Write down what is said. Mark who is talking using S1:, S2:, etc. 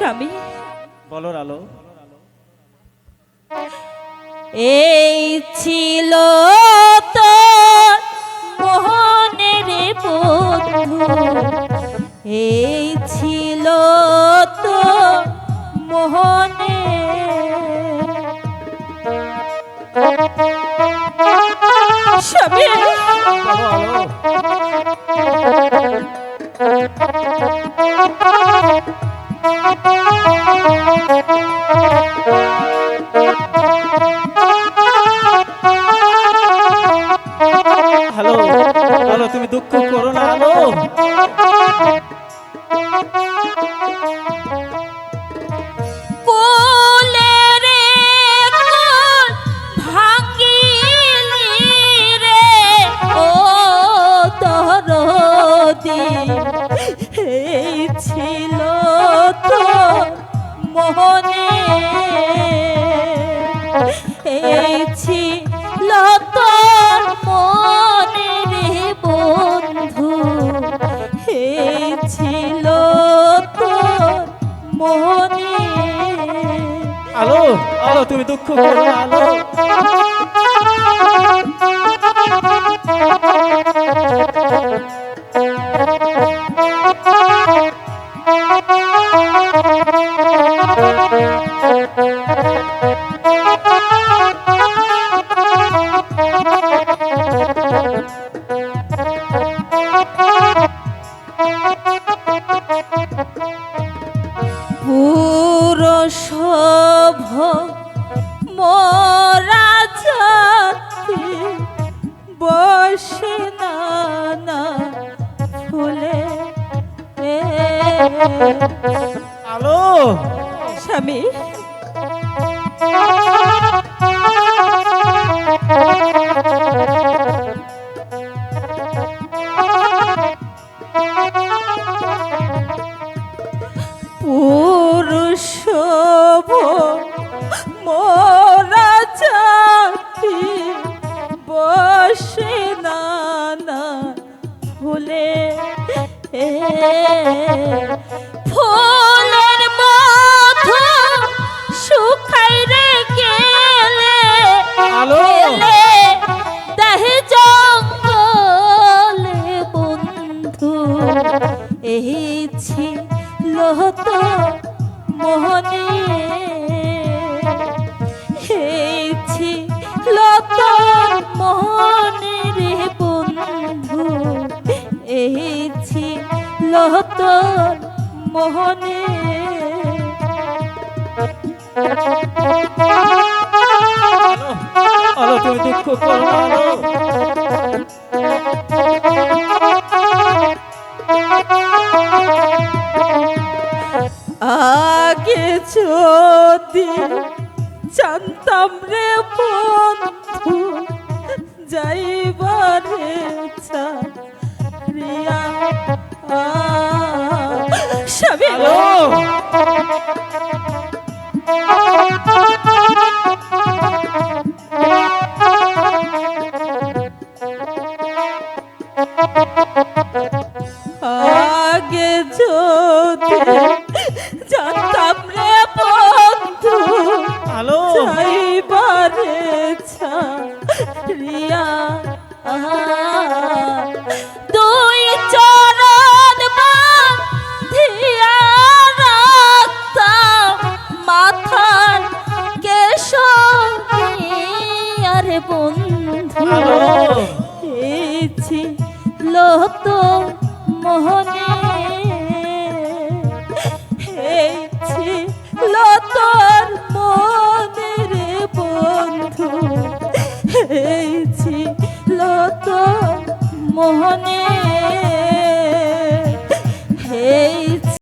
S1: স্বামী
S2: বলো আলো।
S1: এই ছিল তো মোহনের বন্ধু। এই ছিল তো মোহনে স্বামী
S2: আলো। হ্যালো হ্যালো তুমি দুঃখ করো না আলো
S1: মোহনে এই ছিল তোর মনে রে বন্ধু। এই তোর মনে।
S2: আলো আলো, তুমি দুঃখ করো আলো।
S1: পুরো শোভ মোরা জাতি বসে নানা ফুলে।
S2: আলো।
S1: স্বামী। পুরুষ মোরা বসে নানা ফুলে ফুলের মধু শুকাই রে গেলে
S2: আলো।
S1: গেলে দেহে জঙ্গলে বন্ধু এই ছিল তো মোহনে। এই ছিল তোর মোহনে রে বন্ধু এই ছিল তোর মোহনে।
S2: আলো তুমি
S1: যদি জানতাম রে বন্ধু যাইবারে রিয়া স্বামী
S2: আলো
S1: আগে কেশর বন্ধু
S2: আলো
S1: তো মোহনে। হেছি তোর রে বন্ধু হেছি তোর মোহনে।